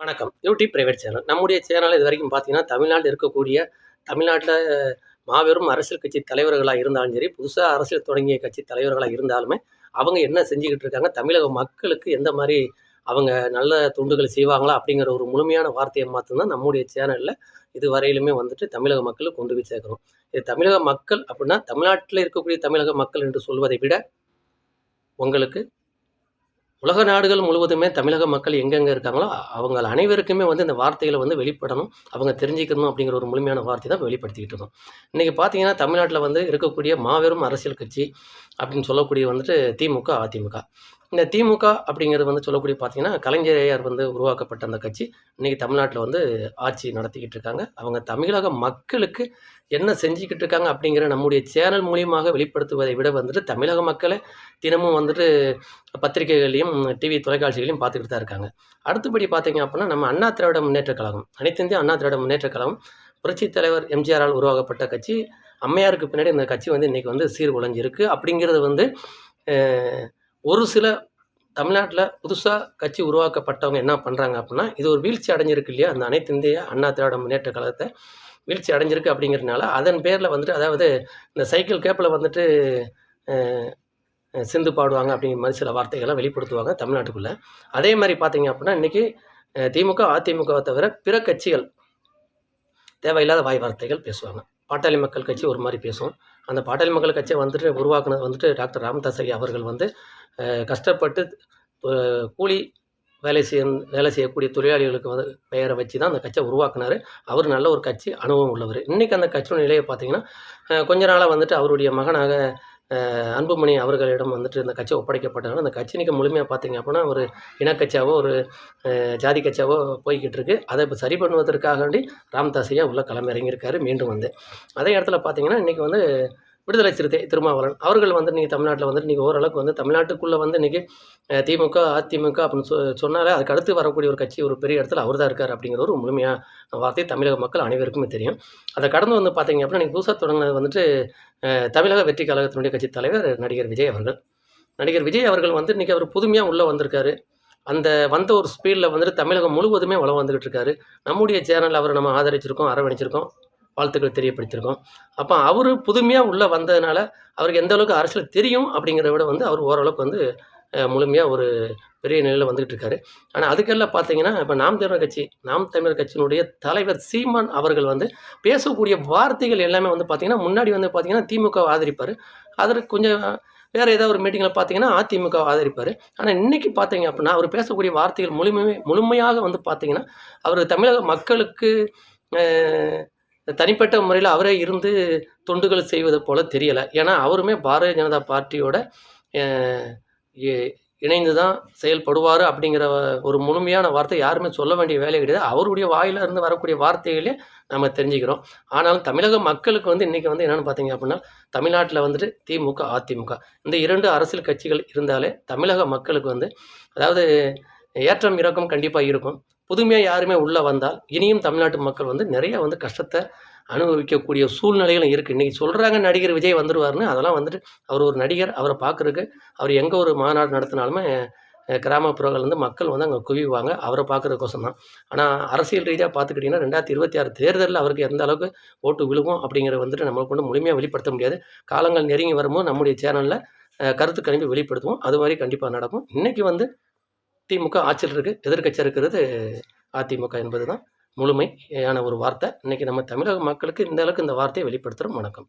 வணக்கம். YouTube private channel நம்முடைய channel இது வரைக்கும் பார்த்தீங்கன்னா தமிழ்நாட்டில் இருக்கக்கூடிய தமிழ்நாட்டில் மாபெரும் அரசியல் கட்சி தலைவர்களாக இருந்தாலும் சரி புதுசாக அரசியல் தொடங்கிய கட்சி தலைவர்களாக இருந்தாலுமே அவங்க என்ன செஞ்சுக்கிட்டு இருக்காங்க தமிழக மக்களுக்கு எந்த மாதிரி அவங்க நல்ல தொண்டுகள் செய்வாங்களா அப்படிங்கிற ஒரு முழுமையான வார்த்தையை மாற்றம்தான் நம்முடைய சேனலில் இது வரையிலுமே வந்துட்டு தமிழக மக்களுக்கு கொண்டு போய் சேர்க்குறோம் இது தமிழக மக்கள் அப்படின்னா தமிழ்நாட்டில் இருக்கக்கூடிய தமிழக மக்கள் என்று சொல்வதை விட உங்களுக்கு உலக நாடுகள் முழுவதுமே தமிழக மக்கள் எங்கெங்கே இருக்காங்களோ அவங்க அனைவருக்குமே வந்து இந்த வார்த்தைகளை வந்து வெளிப்படணும் அவங்க தெரிஞ்சுக்கணும் அப்படிங்கிற ஒரு முழுமையான வார்த்தை தான் வெளிப்படுத்திக்கிட்டு இருக்கோம். இன்றைக்கி பார்த்தீங்கன்னா தமிழ்நாட்டில் வந்து இருக்கக்கூடிய மாபெரும் அரசியல் கட்சி அப்படின்னு சொல்லக்கூடிய வந்துட்டு திமுக அதிமுக. இந்த திமுக அப்படிங்கிறது வந்து சொல்லக்கூடிய பார்த்தீங்கன்னா கலைஞரையார் வந்து உருவாக்கப்பட்ட அந்த கட்சி. இன்றைக்கி தமிழ்நாட்டில் வந்து ஆட்சி நடத்திக்கிட்டு இருக்காங்க. அவங்க தமிழக மக்களுக்கு என்ன செஞ்சுக்கிட்டு இருக்காங்க அப்படிங்கிற நம்முடைய சேனல் மூலியமாக வெளிப்படுத்துவதை விட வந்துட்டு தமிழக மக்களை தினமும் வந்துட்டு பத்திரிகைகளையும் டிவி தொலைக்காட்சிகளையும் பார்த்துக்கிட்டு தான் இருக்காங்க. அடுத்தபடி பார்த்தீங்க அப்படின்னா நம்ம அண்ணா திராவிட முன்னேற்ற கழகம். அனைத்திந்திய அண்ணா திராவிட முன்னேற்ற கழகம் புரட்சி தலைவர் எம்ஜிஆரால் உருவாக்கப்பட்ட கட்சி. அம்மையாருக்கு பின்னாடி இந்த கட்சி வந்து இன்றைக்கி வந்து சீர்குலைஞ்சிருக்கு. அப்படிங்கிறது வந்து ஒரு சில தமிழ்நாட்டில் புதுசாக கட்சி உருவாக்கப்பட்டவங்க என்ன பண்ணுறாங்க அப்படின்னா இது ஒரு வீழ்ச்சி அடைஞ்சிருக்கு இல்லையா? அந்த அனைத்து இந்திய அண்ணா திராவிட முன்னேற்ற கழகத்தை வீழ்ச்சி அடைஞ்சிருக்கு அப்படிங்கிறதுனால அதன் பேரில் வந்துட்டு அதாவது இந்த சைக்கிள் கேப்பில் வந்துட்டு சிந்து பாடுவாங்க அப்படிங்கிற மாதிரி சில வார்த்தைகளை வெளிப்படுத்துவாங்க தமிழ்நாட்டுக்குள்ளே. அதே மாதிரி பார்த்தீங்க அப்படின்னா இன்றைக்கி திமுக அதிமுகவை தவிர பிற கட்சிகள் தேவையில்லாத வாய் வார்த்தைகள் பேசுவாங்க. பாட்டாளி மக்கள் கட்சி ஒரு மாதிரி பேசும். அந்த பாட்டாளி மக்கள் கட்சியை வந்துட்டு உருவாக்குனது வந்துட்டு டாக்டர் ராமதாஸ் ஐயா அவர்கள் வந்து கஷ்டப்பட்டு கூலி வேலை செய்ய வேலை செய்யக்கூடிய தொழிலாளிகளுக்கு வந்து பெயரை வச்சு தான் அந்த கட்சியை உருவாக்குனார். அவர் நல்ல ஒரு கட்சி அனுபவம் உள்ளவர். இன்றைக்கி அந்த கட்சியோட நிலையை பார்த்தீங்கன்னா கொஞ்ச நாளாக வந்துட்டு அவருடைய மகனாக அன்புமணி அவர்களிடம் வந்துட்டு இந்த கட்சி ஒப்படைக்கப்பட்டாங்க அந்த கட்சி இன்றைக்கி முழுமையாக பார்த்தீங்க அப்படின்னா ஒரு இனக்கட்சியாவோ ஒரு ஜாதி கட்சியாவோ போய்கிட்டு இருக்கு. அதை இப்போ சரி பண்ணுவதற்காக வேண்டி ராமதாஸ் உள்ள களமிறங்கியிருக்காரு மீண்டும் வந்து. அதே இடத்துல பார்த்தீங்கன்னா இன்றைக்கி வந்து விடுதலை சிறுத்தை திருமாவளவன். அவர்கள் வந்து நீங்கள் தமிழ்நாட்டில் வந்துட்டு இன்றைக்கி ஓரளவுக்கு வந்து தமிழ்நாட்டுக்குள்ளே வந்து இன்றைக்கி திமுக அதிமுக அப்படின்னு சொ சொன்னாலே அதுக்கு அடுத்து வரக்கூடிய ஒரு கட்சி ஒரு பெரிய இடத்துல அவர் தான் இருக்கார் அப்படிங்கிற ஒரு முழுமையாக வார்த்தை தமிழக மக்கள் அனைவருக்குமே தெரியும். அதை கடந்து வந்து பார்த்தீங்க அப்படின்னா நீங்கள் புதுசாக தொடங்கினது வந்துட்டு தமிழக வெற்றி கழகத்தினுடைய கட்சி தலைவர் நடிகர் விஜய் அவர்கள். நடிகர் விஜய் அவர்கள் வந்து இன்றைக்கி அவர் புதுமையாக உள்ளே வந்திருக்காரு. அந்த வந்த ஒரு ஸ்பீடில் வந்துட்டு தமிழகம் முழுவதுமே வளம் வந்துக்கிட்டு இருக்காரு. நம்முடைய சேனல் அவர் நம்ம ஆதரிச்சிருக்கோம் அரவணைச்சிருக்கோம். வாழ்த்துக்கள் தெரியப்படுத்தியிருக்கோம். அப்போ அவர் புதுமையாக உள்ளே வந்ததுனால அவருக்கு எந்த அளவுக்கு அரசியல் தெரியும் அப்படிங்கிறத விட வந்து அவர் ஓரளவுக்கு வந்து முழுமையாக ஒரு பெரிய நிலையில் வந்துகிட்டு இருக்காரு. ஆனால் அதுக்கெல்லாம் பார்த்தீங்கன்னா இப்போ நாம் தமிழர் கட்சி நாம் தமிழர் கட்சியினுடைய தலைவர் சீமான் அவர்கள் வந்து பேசக்கூடிய வார்த்தைகள் எல்லாமே வந்து பார்த்திங்கன்னா முன்னாடி வந்து பார்த்திங்கன்னா திமுக ஆதரிப்பார். அதற்கு கொஞ்சம் வேறு ஏதாவது ஒரு மீட்டிங்கில் பார்த்தீங்கன்னா அதிமுக ஆதரிப்பார். ஆனால் இன்றைக்கி பார்த்தீங்க அப்படின்னா அவர் பேசக்கூடிய வார்த்தைகள் முழுமையாக முழுமையாக வந்து பார்த்திங்கன்னா அவர் தமிழக மக்களுக்கு தனிப்பட்ட முறையில் அவரே இருந்து தொண்டுகள் செய்வது போல் தெரியலை. ஏன்னா அவருமே பாரதிய ஜனதா பார்ட்டியோட இணைந்து தான் செயல்படுவார் அப்படிங்கிற ஒரு முழுமையான வார்த்தை யாருமே சொல்ல வேண்டிய வேலை கிடையாது. அவருடைய வாயிலிருந்து இருந்து வரக்கூடிய வார்த்தைகளே நம்ம தெரிஞ்சுக்கிறோம். ஆனாலும் தமிழக மக்களுக்கு வந்து இன்றைக்கி வந்து என்னென்னு பார்த்தீங்க அப்படின்னா தமிழ்நாட்டில் வந்துட்டு திமுக அதிமுக இந்த இரண்டு அரசியல் கட்சிகள் இருந்தாலே தமிழக மக்களுக்கு வந்து அதாவது ஏற்றம் இறக்கம் கண்டிப்பாக இருக்கும். புதுமையாக யாருமே உள்ளே வந்தால் இனியும் தமிழ்நாட்டு மக்கள் வந்து நிறைய வந்து கஷ்டத்தை அனுபவிக்கக்கூடிய சூழ்நிலைகளும் இருக்குது இன்றைக்கி சொல்கிறாங்க நடிகர் விஜய் வந்துடுவார்னு அதெல்லாம் வந்துட்டு அவர் ஒரு நடிகர் அவரை பார்க்குறதுக்கு அவர் எங்கே ஒரு மாநாடு நடத்தினாலுமே கிராமப்புறங்கள் வந்து மக்கள் வந்து அங்கே குவிவாங்க. அவரை பார்க்குறதுக்கோசம் தான் ஆனால் அரசியல் ரீதியாக பார்த்துக்கிட்டிங்கன்னா ரெண்டாயிரத்தி இருபத்தி ஆறு தேர்தலில் அவருக்கு எந்த அளவுக்கு ஓட்டு விழுகும் அப்படிங்கிறத வந்துட்டு நம்மளுக்கு கொண்டு முழுமையாக வெளிப்படுத்த முடியாது. காலங்கள் நெருங்கி வரும்போது நம்முடைய சேனலில் கருத்து கணிப்பு வெளிப்படுத்துவோம். அது மாதிரி கண்டிப்பாக நடக்கும். இன்றைக்கி வந்து திமுக ஆட்சியில் இருக்குது எதிர்கட்சி இருக்கிறது அதிமுக என்பது தான் முழுமையான ஒரு வார்த்தை. இன்றைக்கி நம்ம தமிழக மக்களுக்கு இந்த அளவுக்கு இந்த வார்த்தையை வெளிப்படுத்துகிறோம் வணக்கம்.